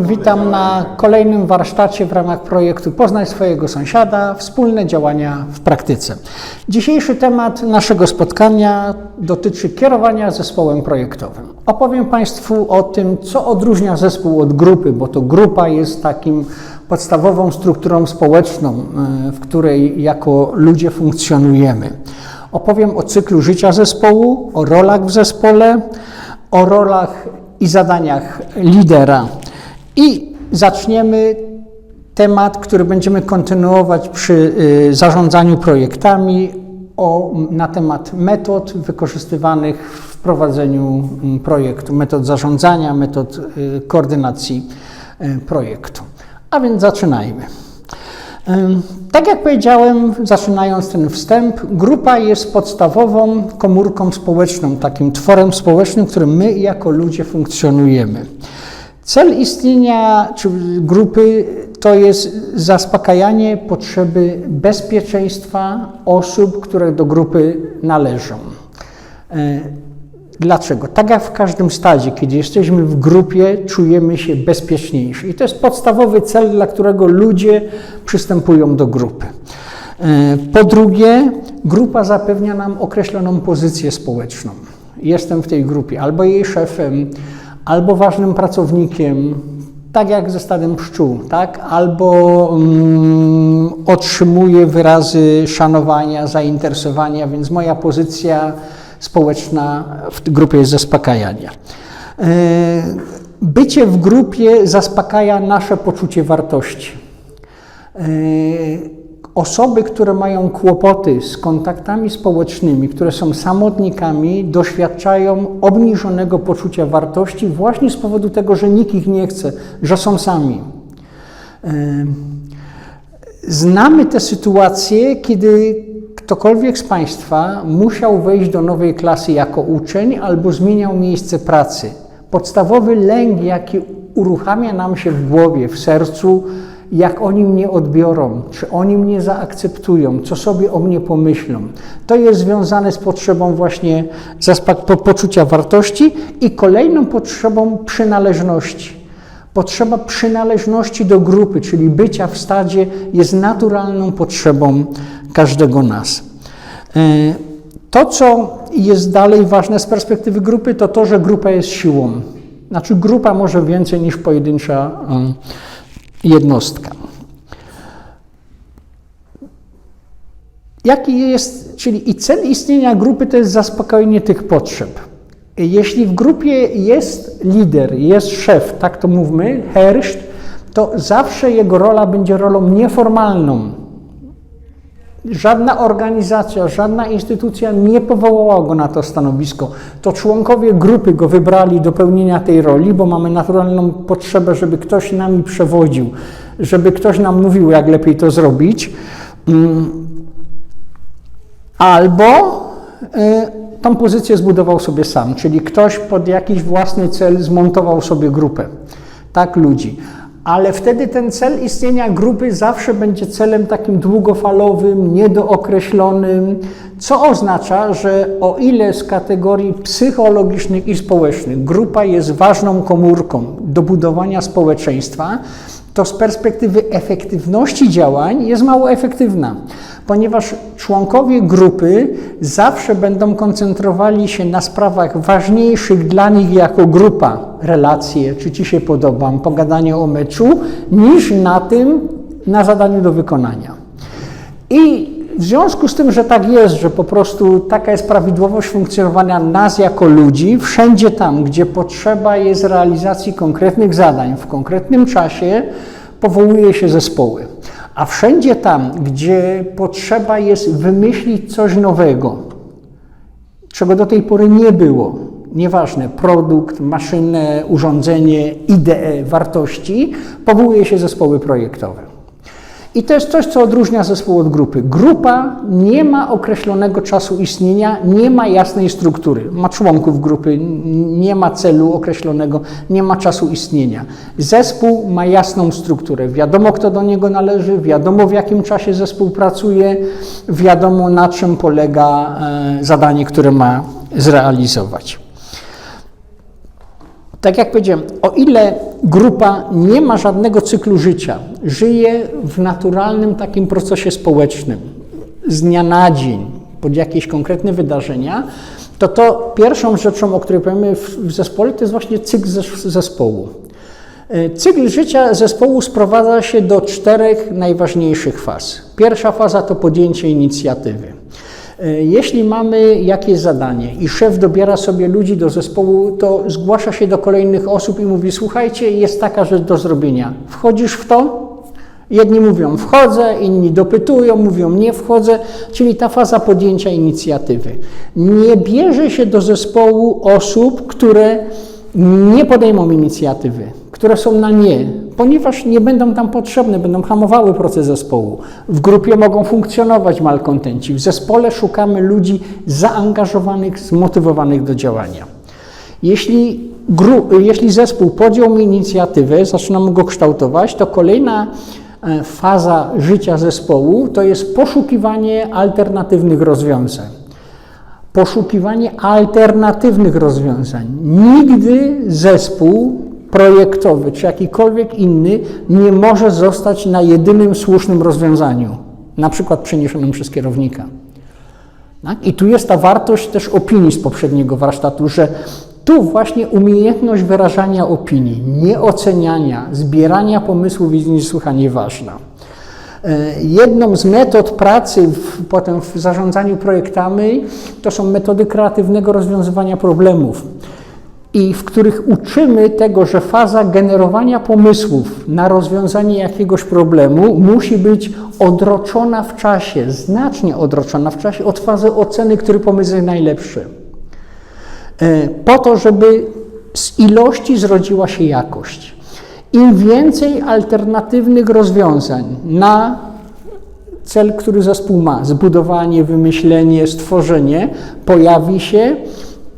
Witam na kolejnym warsztacie w ramach projektu Poznaj swojego sąsiada wspólne działania w praktyce. Dzisiejszy temat naszego spotkania dotyczy kierowania zespołem projektowym. Opowiem Państwu o tym, co odróżnia zespół od grupy, bo to grupa jest takim podstawową strukturą społeczną, e, w której jako ludzie funkcjonujemy. Opowiem o cyklu życia zespołu, o rolach w zespole, o rolach i zadaniach lidera. I zaczniemy temat, który będziemy kontynuować przy y, zarządzaniu projektami o, na temat metod wykorzystywanych w prowadzeniu mm, projektu, metod zarządzania, metod y, koordynacji y, projektu. A więc zaczynajmy. Tak jak powiedziałem, zaczynając ten wstęp, grupa jest podstawową komórką społeczną, takim tworem społecznym, w którym my jako ludzie funkcjonujemy. Cel istnienia grupy to jest zaspokajanie potrzeby bezpieczeństwa osób, które do grupy należą. E, Dlaczego? Tak jak w każdym stadzie, kiedy jesteśmy w grupie, czujemy się bezpieczniejsi. I to jest podstawowy cel, dla którego ludzie przystępują do grupy. E, Po drugie, grupa zapewnia nam określoną pozycję społeczną. Jestem w tej grupie albo jej szefem, albo ważnym pracownikiem, tak jak ze stadem pszczół, tak? albo mm, otrzymuję wyrazy szanowania, zainteresowania, więc moja pozycja społeczna w grupie jest zaspokajania. E, Bycie w grupie zaspokaja nasze poczucie wartości. Osoby, które mają kłopoty z kontaktami społecznymi, które są samotnikami, doświadczają obniżonego poczucia wartości właśnie z powodu tego, że nikt ich nie chce, że są sami. Znamy te sytuacje, kiedy ktokolwiek z Państwa musiał wejść do nowej klasy jako uczeń albo zmieniał miejsce pracy. Podstawowy lęk, jaki uruchamia nam się w głowie, w sercu, jak oni mnie odbiorą, czy oni mnie zaakceptują, co sobie o mnie pomyślą. To jest związane z potrzebą właśnie poczucia wartości i kolejną potrzebą przynależności. Potrzeba przynależności do grupy, czyli bycia w stadzie, jest naturalną potrzebą każdego nas. E, To, co jest dalej ważne z perspektywy grupy, to to, że grupa jest siłą. Znaczy, grupa może więcej niż pojedyncza e, jednostka. Jaki jest, czyli i cel istnienia grupy to jest zaspokojenie tych potrzeb. Jeśli w grupie jest lider, jest szef, tak to mówmy, herszt, to zawsze jego rola będzie rolą nieformalną. Żadna organizacja, żadna instytucja nie powołała go na to stanowisko. To członkowie grupy go wybrali do pełnienia tej roli, bo mamy naturalną potrzebę, żeby ktoś nami przewodził, żeby ktoś nam mówił, jak lepiej to zrobić. Mm. Albo y, tą pozycję zbudował sobie sam, czyli ktoś pod jakiś własny cel zmontował sobie grupę, tak ludzi. Ale wtedy ten cel istnienia grupy zawsze będzie celem takim długofalowym, niedookreślonym, co oznacza, że o ile z kategorii psychologicznych i społecznych grupa jest ważną komórką do budowania społeczeństwa, to z perspektywy efektywności działań jest mało efektywna, ponieważ członkowie grupy zawsze będą koncentrowali się na sprawach ważniejszych dla nich jako grupa, relacje, czy ci się podobam, pogadanie o meczu, niż na tym, na zadaniu do wykonania. I w związku z tym, że tak jest, że po prostu taka jest prawidłowość funkcjonowania nas jako ludzi, wszędzie tam, gdzie potrzeba jest realizacji konkretnych zadań w konkretnym czasie, powołuje się zespoły. A wszędzie tam, gdzie potrzeba jest wymyślić coś nowego, czego do tej pory nie było, nieważne, produkt, maszynę, urządzenie, ideę, wartości, powołuje się zespoły projektowe. I to jest coś, co odróżnia zespół od grupy. Grupa nie ma określonego czasu istnienia, nie ma jasnej struktury. Ma członków grupy, nie ma celu określonego, nie ma czasu istnienia. Zespół ma jasną strukturę. Wiadomo, kto do niego należy, wiadomo, w jakim czasie zespół pracuje, wiadomo, na czym polega e, zadanie, które ma zrealizować. Tak jak powiedziałem, o ile grupa nie ma żadnego cyklu życia, żyje w naturalnym takim procesie społecznym, z dnia na dzień, pod jakieś konkretne wydarzenia, to to pierwszą rzeczą, o której powiemy w, zespole, to jest właśnie cykl zespołu. E, cykl życia zespołu sprowadza się do czterech najważniejszych faz. Pierwsza faza to podjęcie inicjatywy. E, jeśli mamy jakieś zadanie i szef dobiera sobie ludzi do zespołu, to zgłasza się do kolejnych osób i mówi: Słuchajcie, jest taka rzecz do zrobienia. Wchodzisz w to? Jedni mówią wchodzę, inni dopytują, mówią nie wchodzę, czyli ta faza podjęcia inicjatywy. Nie bierze się do zespołu osób, które nie podejmą inicjatywy, które są na nie, ponieważ nie będą tam potrzebne, będą hamowały proces zespołu. W grupie mogą funkcjonować malkontenci. W zespole szukamy ludzi zaangażowanych, zmotywowanych do działania. Jeśli, jeśli zespół podjął inicjatywę, zaczynamy go kształtować, to kolejna e, faza życia zespołu to jest poszukiwanie alternatywnych rozwiązań poszukiwanie alternatywnych rozwiązań. Nigdy zespół projektowy czy jakikolwiek inny nie może zostać na jedynym słusznym rozwiązaniu, na przykład przeniesionym przez kierownika. Tak? I tu jest ta wartość też opinii z poprzedniego warsztatu, że tu właśnie umiejętność wyrażania opinii, nieoceniania, zbierania pomysłów jest niesłychanie ważna. E, jedną z metod pracy w, potem w zarządzaniu projektami to są metody kreatywnego rozwiązywania problemów i w których uczymy tego, że faza generowania pomysłów na rozwiązanie jakiegoś problemu musi być odroczona w czasie, znacznie odroczona w czasie od fazy oceny, który pomysł jest najlepszy. E, po to, żeby z ilości zrodziła się jakość. Im więcej alternatywnych rozwiązań na cel, który zespół ma, zbudowanie, wymyślenie, stworzenie, pojawi się,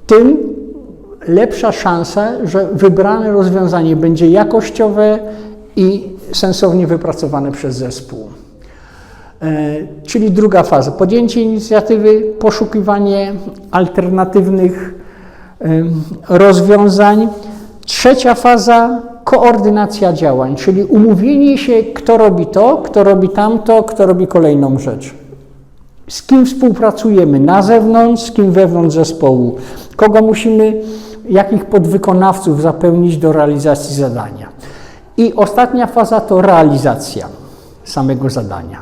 tym lepsza szansa, że wybrane rozwiązanie będzie jakościowe i sensownie wypracowane przez zespół. E, czyli druga faza podjęcie inicjatywy, poszukiwanie alternatywnych rozwiązań. Trzecia faza koordynacja działań, czyli umówienie się, kto robi to, kto robi tamto, kto robi kolejną rzecz. Z kim współpracujemy na zewnątrz, z kim wewnątrz zespołu, kogo musimy, jakich podwykonawców zapełnić do realizacji zadania. I ostatnia faza to realizacja samego zadania.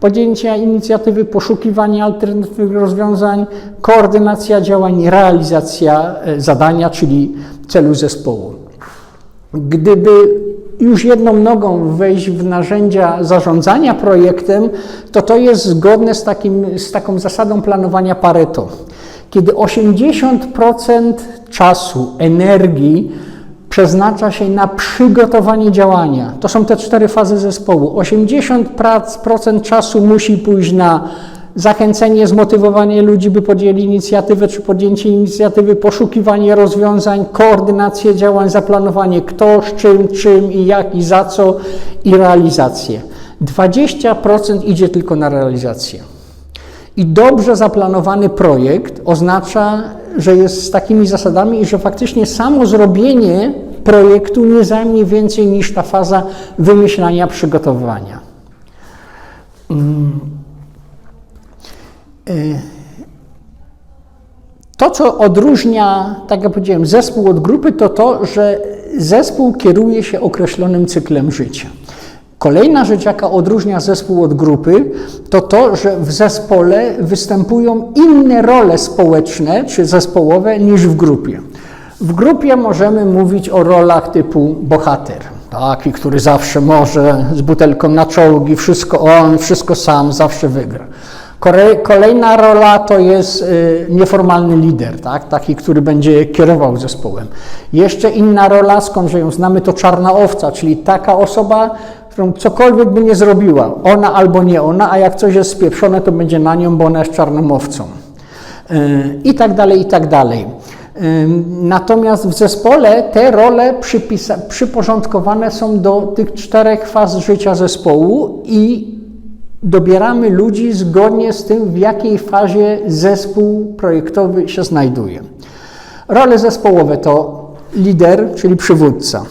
Podjęcie inicjatywy, poszukiwanie alternatywnych rozwiązań, koordynacja działań, realizacja e, zadania, czyli celu zespołu. Gdyby już jedną nogą wejść w narzędzia zarządzania projektem, to to jest zgodne z, takim, z taką zasadą planowania Pareto. Kiedy 80% czasu, energii przeznacza się na przygotowanie działania, to są te cztery fazy zespołu. 80% czasu musi pójść na zachęcenie, zmotywowanie ludzi, by podjęli inicjatywę czy podjęcie inicjatywy, poszukiwanie rozwiązań, koordynację działań, zaplanowanie kto, z czym, czym i jak i za co i realizację. 20% idzie tylko na realizację. I dobrze zaplanowany projekt oznacza, że jest z takimi zasadami i że faktycznie samo zrobienie projektu nie zajmie więcej niż ta faza wymyślania, przygotowywania. Mm. Y, to, co odróżnia, tak jak powiedziałem, zespół od grupy, to to, że zespół kieruje się określonym cyklem życia. Kolejna rzecz, jaka odróżnia zespół od grupy, to to, że w zespole występują inne role społeczne czy zespołowe niż w grupie. W grupie możemy mówić o rolach typu bohater, taki, który zawsze może z butelką na czołgi, wszystko on, wszystko sam, zawsze wygra. Kolejna rola to jest y, nieformalny lider, tak? taki, który będzie kierował zespołem. Jeszcze inna rola, skąd ją znamy, to czarna owca, czyli taka osoba, którą cokolwiek by nie zrobiła, ona albo nie ona, a jak coś jest spieprzone, to będzie na nią, bo ona jest czarną owcą. Y, I tak dalej, i tak dalej. Y, natomiast w zespole te role przyporządkowane są do tych czterech faz życia zespołu i dobieramy ludzi zgodnie z tym, w jakiej fazie zespół projektowy się znajduje. Role zespołowe to lider, czyli przywódca.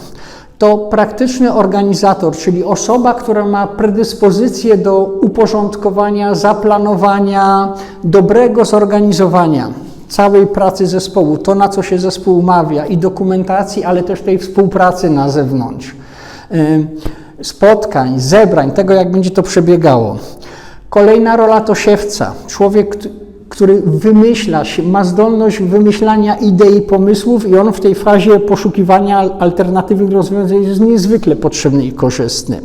To praktyczny organizator, czyli osoba, która ma predyspozycję do uporządkowania, zaplanowania, dobrego zorganizowania całej pracy zespołu, to na co się zespół umawia i dokumentacji, ale też tej współpracy na zewnątrz. Spotkań, zebrań, tego jak będzie to przebiegało. Kolejna rola to siewca. Człowiek, który wymyśla, ma zdolność wymyślania idei, pomysłów i on w tej fazie poszukiwania alternatywnych rozwiązań jest niezwykle potrzebny i korzystny.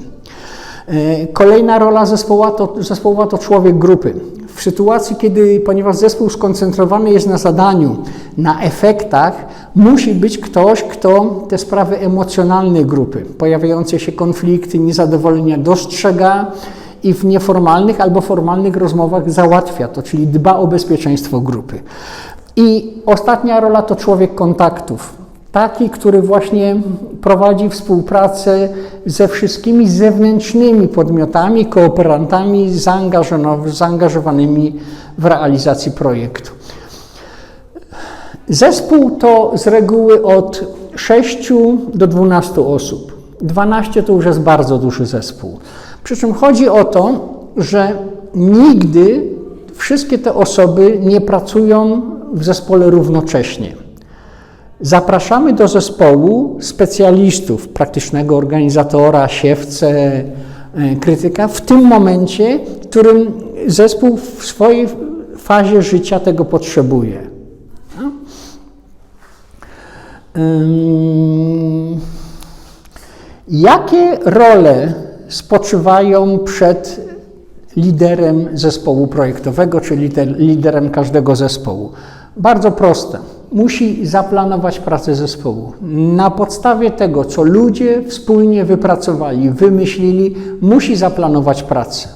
E, kolejna rola zespoła to, to człowiek grupy. W sytuacji, kiedy, ponieważ zespół skoncentrowany jest na zadaniu, na efektach, musi być ktoś, kto te sprawy emocjonalne grupy, pojawiające się konflikty, niezadowolenia dostrzega, i w nieformalnych albo formalnych rozmowach załatwia to, czyli dba o bezpieczeństwo grupy. I ostatnia rola to człowiek kontaktów. Taki, który właśnie prowadzi współpracę ze wszystkimi zewnętrznymi podmiotami, kooperantami zaangażowanymi w realizację projektu. Zespół to z reguły od 6 do 12 osób. 12 to już jest bardzo duży zespół. Przy czym chodzi o to, że nigdy wszystkie te osoby nie pracują w zespole równocześnie. Zapraszamy do zespołu specjalistów, praktycznego organizatora, siewcę, e, krytyka w tym momencie, w którym zespół w swojej fazie życia tego potrzebuje. Jakie role spoczywają przed liderem zespołu projektowego, czy lider, liderem każdego zespołu. Bardzo proste. Musi zaplanować pracę zespołu. Na podstawie tego, co ludzie wspólnie wypracowali, wymyślili, musi zaplanować pracę.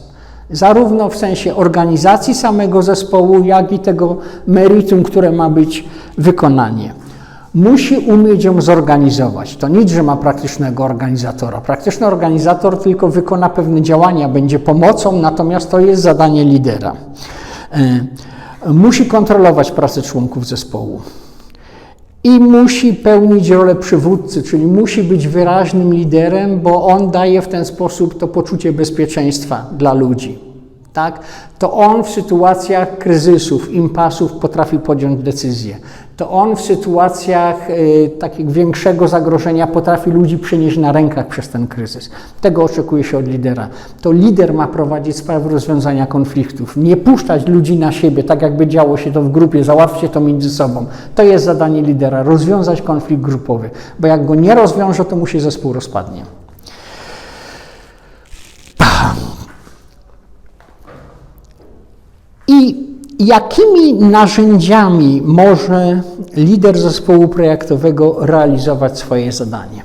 Zarówno w sensie organizacji samego zespołu, jak i tego meritum, które ma być wykonanie musi umieć ją zorganizować. To nic, że ma praktycznego organizatora. Praktyczny organizator tylko wykona pewne działania, będzie pomocą, natomiast to jest zadanie lidera. E, musi kontrolować pracę członków zespołu. I musi pełnić rolę przywódcy, czyli musi być wyraźnym liderem, bo on daje w ten sposób to poczucie bezpieczeństwa dla ludzi. Tak? To on w sytuacjach kryzysów, impasów potrafi podjąć decyzję to on w sytuacjach y, większego zagrożenia potrafi ludzi przenieść na rękach przez ten kryzys. Tego oczekuje się od lidera. To lider ma prowadzić sprawy rozwiązania konfliktów, nie puszczać ludzi na siebie, tak jakby działo się to w grupie, załatwcie to między sobą. To jest zadanie lidera, rozwiązać konflikt grupowy, bo jak go nie rozwiąże, to mu się zespół rozpadnie. I Jakimi narzędziami może lider zespołu projektowego realizować swoje zadanie?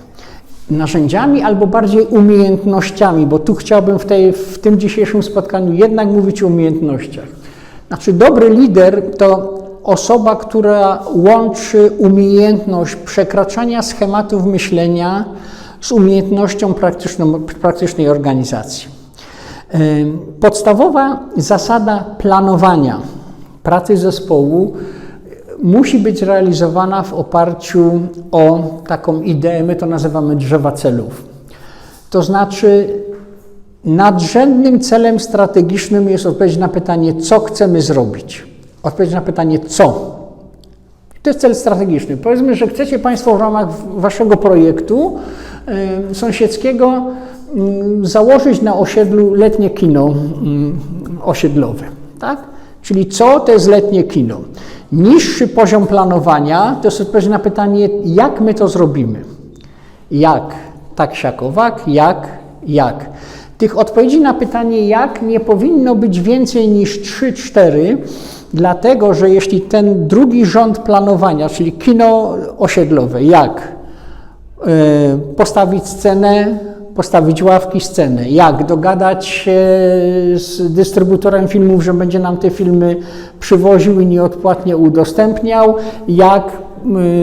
Narzędziami albo bardziej umiejętnościami, bo tu chciałbym w, tej, w tym dzisiejszym spotkaniu jednak mówić o umiejętnościach. Znaczy, dobry lider to osoba, która łączy umiejętność przekraczania schematów myślenia z umiejętnością praktycznej organizacji. Podstawowa zasada planowania pracy zespołu musi być realizowana w oparciu o taką ideę, my to nazywamy drzewa celów. To znaczy, nadrzędnym celem strategicznym jest odpowiedź na pytanie, co chcemy zrobić. Odpowiedź na pytanie, co. To jest cel strategiczny. Powiedzmy, że chcecie Państwo w ramach Waszego projektu y, sąsiedzkiego y, założyć na osiedlu letnie kino y, osiedlowe. Tak? Czyli co to jest letnie kino? Niższy poziom planowania to jest odpowiedź na pytanie, jak my to zrobimy. Jak? Tak, siak, owak, jak, jak. Tych odpowiedzi na pytanie jak nie powinno być więcej niż 3-4, dlatego że jeśli ten drugi rząd planowania, czyli kino osiedlowe, jak yy, postawić scenę, postawić ławki, sceny, jak? Dogadać się z dystrybutorem filmów, że będzie nam te filmy przywoził i nieodpłatnie udostępniał, jak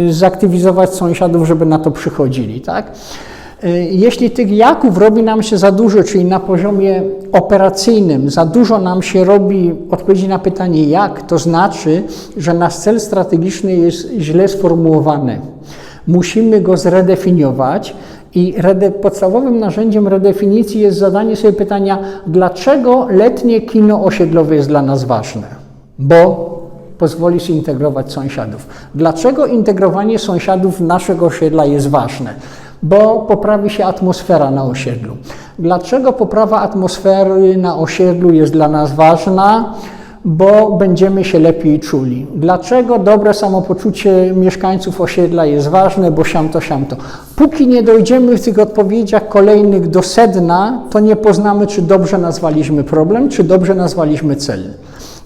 y, zaktywizować sąsiadów, żeby na to przychodzili, tak? Y, jeśli tych jaków robi nam się za dużo, czyli na poziomie operacyjnym, za dużo nam się robi odpowiedzi na pytanie jak, to znaczy, że nasz cel strategiczny jest źle sformułowany. Musimy go zredefiniować i podstawowym narzędziem redefinicji jest zadanie sobie pytania, dlaczego letnie kino osiedlowe jest dla nas ważne? Bo pozwoli zintegrować sąsiadów. Dlaczego integrowanie sąsiadów naszego osiedla jest ważne? Bo poprawi się atmosfera na osiedlu. Dlaczego poprawa atmosfery na osiedlu jest dla nas ważna? Bo będziemy się lepiej czuli. Dlaczego dobre samopoczucie mieszkańców osiedla jest ważne? Bo siamto, siamto. Póki nie dojdziemy w tych odpowiedziach kolejnych do sedna, to nie poznamy, czy dobrze nazwaliśmy problem, czy dobrze nazwaliśmy cel.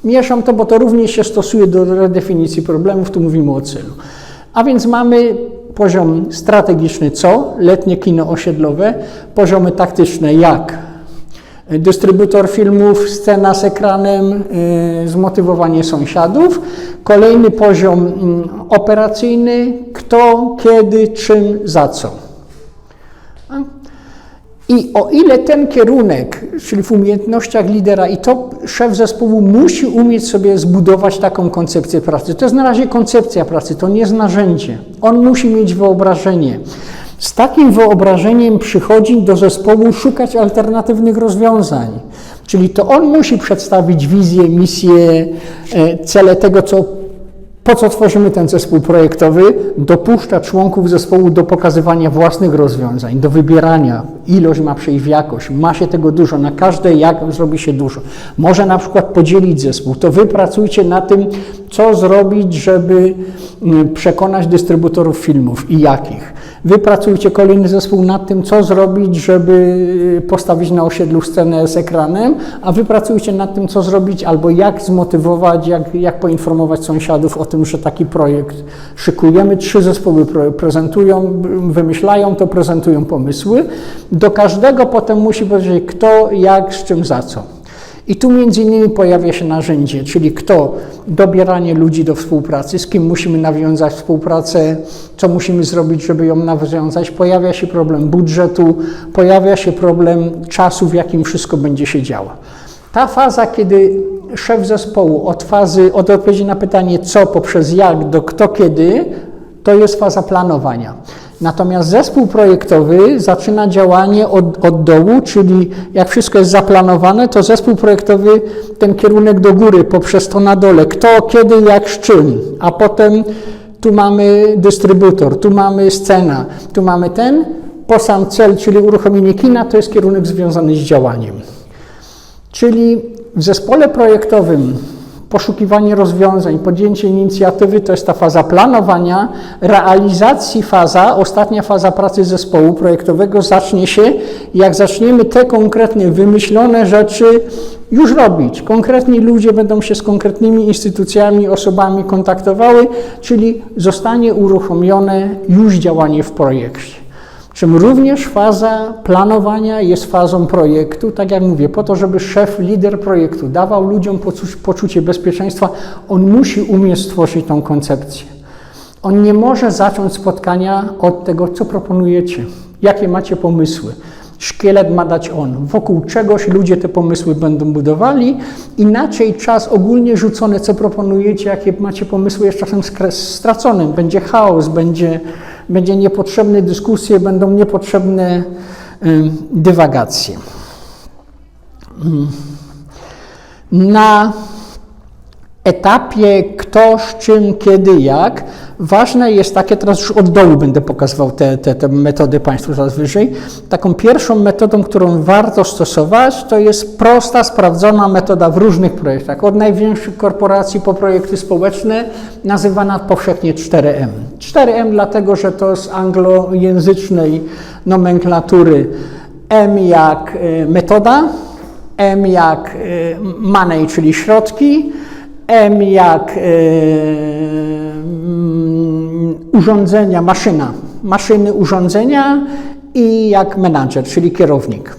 Mieszam to, bo to również się stosuje do redefinicji problemów, tu mówimy o celu. A więc mamy poziom strategiczny co? Letnie kino osiedlowe, poziomy taktyczne jak? Dystrybutor filmów, scena z ekranem, yy, zmotywowanie sąsiadów. Kolejny poziom yy, operacyjny, kto, kiedy, czym, za co. I o ile ten kierunek, czyli w umiejętnościach lidera, i to szef zespołu musi umieć sobie zbudować taką koncepcję pracy. To jest na razie koncepcja pracy, to nie jest narzędzie. On musi mieć wyobrażenie. Z takim wyobrażeniem przychodzi do zespołu szukać alternatywnych rozwiązań. Czyli to on musi przedstawić wizję, misję, e, cele tego, co po co tworzymy ten zespół projektowy? Dopuszcza członków zespołu do pokazywania własnych rozwiązań, do wybierania. Ilość ma przejść w jakość. Ma się tego dużo. Na każde jak zrobi się dużo. Może na przykład podzielić zespół. To wy pracujcie na tym, co zrobić, żeby mm, przekonać dystrybutorów filmów i jakich. Wy pracujcie kolejny zespół nad tym, co zrobić, żeby y, postawić na osiedlu scenę z ekranem, a wy pracujcie nad tym, co zrobić albo jak zmotywować, jak, jak poinformować sąsiadów o tym, że taki projekt szykujemy. Trzy zespoły prezentują, wymyślają to, prezentują pomysły. Do każdego potem musi powiedzieć kto, jak, z czym, za co. I tu między innymi pojawia się narzędzie, czyli kto, dobieranie ludzi do współpracy, z kim musimy nawiązać współpracę, co musimy zrobić, żeby ją nawiązać. Pojawia się problem budżetu, pojawia się problem czasu, w jakim wszystko będzie się działo. Ta faza, kiedy szef zespołu od fazy, od odpowiedzi na pytanie co poprzez jak do kto kiedy, to jest faza planowania. Natomiast zespół projektowy zaczyna działanie od, od dołu, czyli jak wszystko jest zaplanowane, to zespół projektowy ten kierunek do góry, poprzez to na dole, kto, kiedy, jak, z czym, a potem tu mamy dystrybutor, tu mamy scena, tu mamy ten, po sam cel, czyli uruchomienie kina, to jest kierunek związany z działaniem. Czyli w zespole projektowym poszukiwanie rozwiązań, podjęcie inicjatywy to jest ta faza planowania, realizacji faza, ostatnia faza pracy zespołu projektowego zacznie się, jak zaczniemy te konkretnie wymyślone rzeczy już robić. Konkretni ludzie będą się z konkretnymi instytucjami, osobami kontaktowały, czyli zostanie uruchomione już działanie w projekcie czym również faza planowania jest fazą projektu, tak jak mówię, po to, żeby szef, lider projektu dawał ludziom poczucie bezpieczeństwa, on musi umieć stworzyć tą koncepcję. On nie może zacząć spotkania od tego, co proponujecie, jakie macie pomysły. Szkielet ma dać on. Wokół czegoś ludzie te pomysły będą budowali. Inaczej czas ogólnie rzucony, co proponujecie, jakie macie pomysły, jest czasem stracony. Będzie chaos, będzie będzie niepotrzebne dyskusje, będą niepotrzebne dywagacje. Na etapie kto, z czym, kiedy, jak, ważne jest takie, teraz już od dołu będę pokazywał te, te, te metody Państwu zaraz wyżej. Taką pierwszą metodą, którą warto stosować, to jest prosta, sprawdzona metoda w różnych projektach. Od największych korporacji po projekty społeczne, nazywana powszechnie 4M. 4M dlatego, że to z anglojęzycznej nomenklatury M jak y, metoda, M jak y, money, czyli środki, M jak e, mm, urządzenia, maszyna, maszyny, urządzenia i jak menadżer, czyli kierownik.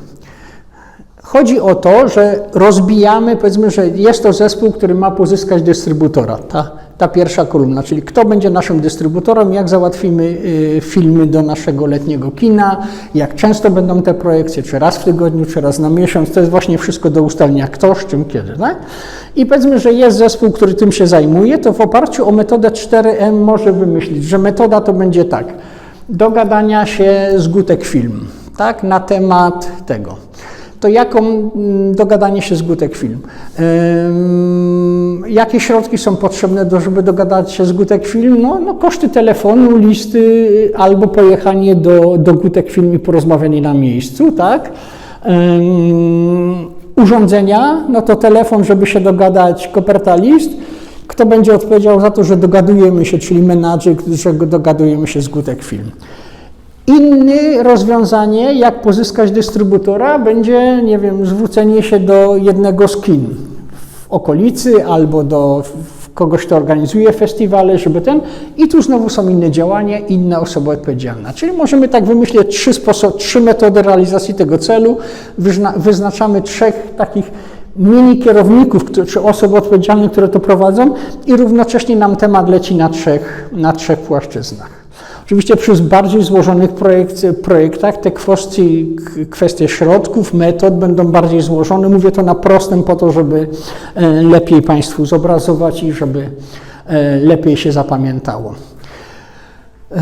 Chodzi o to, że rozbijamy, powiedzmy, że jest to zespół, który ma pozyskać dystrybutora. Ta, ta pierwsza kolumna, czyli kto będzie naszym dystrybutorem, jak załatwimy y, filmy do naszego letniego kina, jak często będą te projekcje, czy raz w tygodniu, czy raz na miesiąc. To jest właśnie wszystko do ustalenia, kto, z czym, kiedy. Tak? I powiedzmy, że jest zespół, który tym się zajmuje, to w oparciu o metodę 4M może wymyślić, że metoda to będzie tak – dogadania się z Gutek Film, tak, na temat tego. To jaką mm, dogadanie się z Gutek Film? Jakie środki są potrzebne, do, żeby dogadać się z Gutek Film? No, no koszty telefonu, listy albo pojechanie do, do Gutek Film i porozmawianie na miejscu, tak? Urządzenia, no to telefon, żeby się dogadać, koperta, list. Kto będzie odpowiedział za to, że dogadujemy się, czyli menadżer, że dogadujemy się z Gutek Film. Inne rozwiązanie, jak pozyskać dystrybutora, będzie, nie wiem, zwrócenie się do jednego z kin w okolicy albo do kogoś, kto organizuje festiwale, żeby ten. I tu znowu są inne działania, inne osoby odpowiedzialne. Czyli możemy tak wymyślić trzy, sposoby, trzy metody realizacji tego celu. Wyznaczamy trzech takich mini kierowników, czy osoby odpowiedzialne, które to prowadzą i równocześnie nam temat leci na trzech, na trzech płaszczyznach. Oczywiście przy bardziej złożonych projekt, projektach te kwestie, kwestie środków, metod będą bardziej złożone. Mówię to na prostym po to, żeby e, lepiej Państwu zobrazować i żeby e, lepiej się zapamiętało. E,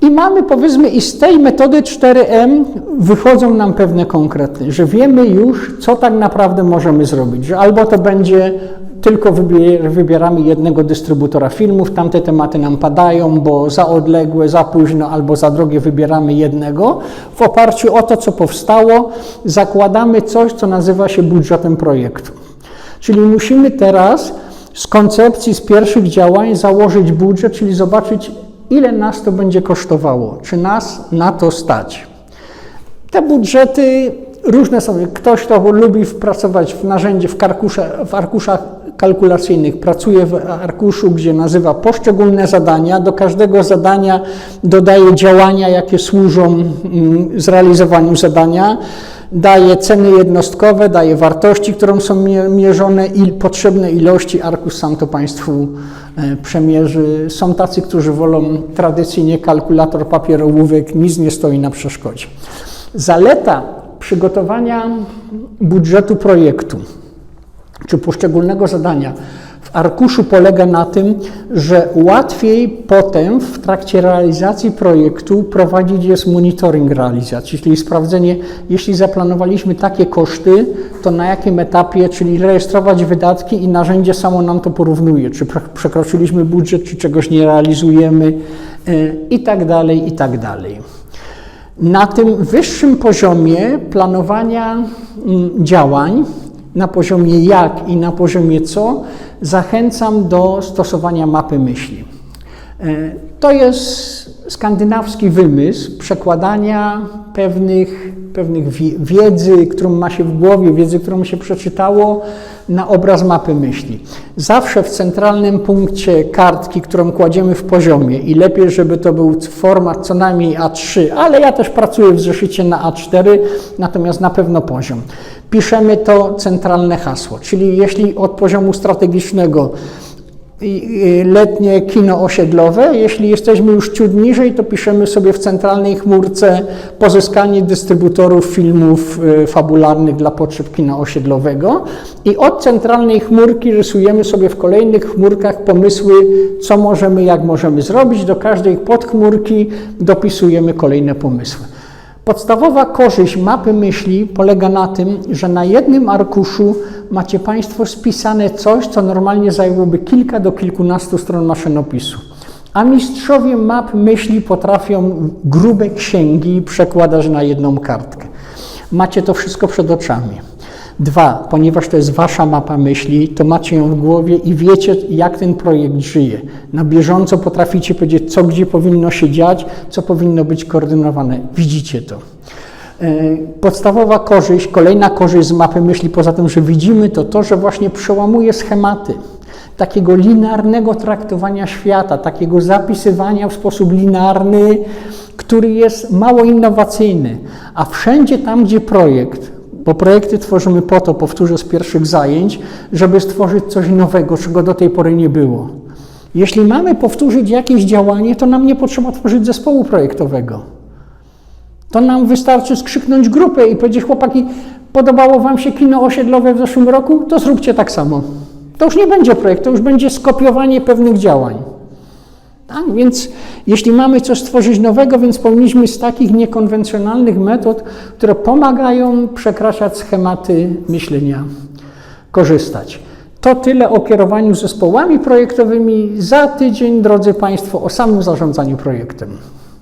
I mamy powiedzmy, i z tej metody 4M wychodzą nam pewne konkrety, że wiemy już, co tak naprawdę możemy zrobić, że albo to będzie tylko wybieramy jednego dystrybutora filmów, tamte tematy nam padają, bo za odległe, za późno albo za drogie wybieramy jednego. W oparciu o to, co powstało, zakładamy coś, co nazywa się budżetem projektu. Czyli musimy teraz z koncepcji, z pierwszych działań założyć budżet, czyli zobaczyć, ile nas to będzie kosztowało, czy nas na to stać. Te budżety różne są. Ktoś, kto lubi pracować w narzędziu, w, w arkuszach kalkulacyjnych, pracuje w arkuszu, gdzie nazywa poszczególne zadania. Do każdego zadania dodaje działania, jakie służą mm, zrealizowaniu zadania. Daje ceny jednostkowe, daje wartości, którą są mierzone i potrzebne ilości. Arkusz sam to Państwu e, przemierzy. Są tacy, którzy wolą tradycyjnie kalkulator papierowówek, nic nie stoi na przeszkodzie. Zaleta przygotowania budżetu projektu czy poszczególnego zadania. W arkuszu polega na tym, że łatwiej potem w trakcie realizacji projektu prowadzić jest monitoring realizacji, czyli sprawdzenie, jeśli zaplanowaliśmy takie koszty, to na jakim etapie, czyli rejestrować wydatki i narzędzie samo nam to porównuje, czy przekroczyliśmy budżet, czy czegoś nie realizujemy y, i tak dalej, i tak dalej. Na tym wyższym poziomie planowania mm, działań, na poziomie jak i na poziomie co, zachęcam do stosowania mapy myśli. E, to jest skandynawski wymysł przekładania pewnych, pewnych wiedzy, którą ma się w głowie, wiedzy, którą się przeczytało, na obraz mapy myśli. Zawsze w centralnym punkcie kartki, którą kładziemy w poziomie i lepiej, żeby to był format co najmniej A3, ale ja też pracuję w zeszycie na A4, natomiast na pewno poziom. Piszemy to centralne hasło, czyli jeśli od poziomu strategicznego letnie kino osiedlowe. Jeśli jesteśmy już ciut niżej, to piszemy sobie w centralnej chmurce pozyskanie dystrybutorów filmów y, fabularnych dla potrzeb kina osiedlowego i od centralnej chmurki rysujemy sobie w kolejnych chmurkach pomysły, co możemy, jak możemy zrobić. Do każdej podchmurki dopisujemy kolejne pomysły. Podstawowa korzyść mapy myśli polega na tym, że na jednym arkuszu macie Państwo spisane coś, co normalnie zajęłoby kilka do kilkunastu stron maszynopisu. A mistrzowie map myśli potrafią grube księgi przekładać na jedną kartkę. Macie to wszystko przed oczami. Dwa, ponieważ to jest wasza mapa myśli, to macie ją w głowie i wiecie, jak ten projekt żyje. Na bieżąco potraficie powiedzieć, co gdzie powinno się dziać, co powinno być koordynowane. Widzicie to. E, podstawowa korzyść, kolejna korzyść z mapy myśli, poza tym, że widzimy, to to, że właśnie przełamuje schematy takiego linearnego traktowania świata, takiego zapisywania w sposób linearny, który jest mało innowacyjny. A wszędzie tam, gdzie projekt, bo projekty tworzymy po to, powtórzę z pierwszych zajęć, żeby stworzyć coś nowego, czego do tej pory nie było. Jeśli mamy powtórzyć jakieś działanie, to nam nie potrzeba tworzyć zespołu projektowego. To nam wystarczy skrzyknąć grupę i powiedzieć, chłopaki, podobało Wam się kino osiedlowe w zeszłym roku? To zróbcie tak samo. To już nie będzie projekt, to już będzie skopiowanie pewnych działań. Tak? Więc jeśli mamy coś stworzyć nowego, więc powinniśmy z takich niekonwencjonalnych metod, które pomagają przekraczać schematy myślenia, korzystać. To tyle o kierowaniu zespołami projektowymi. Za tydzień, drodzy Państwo, o samym zarządzaniu projektem.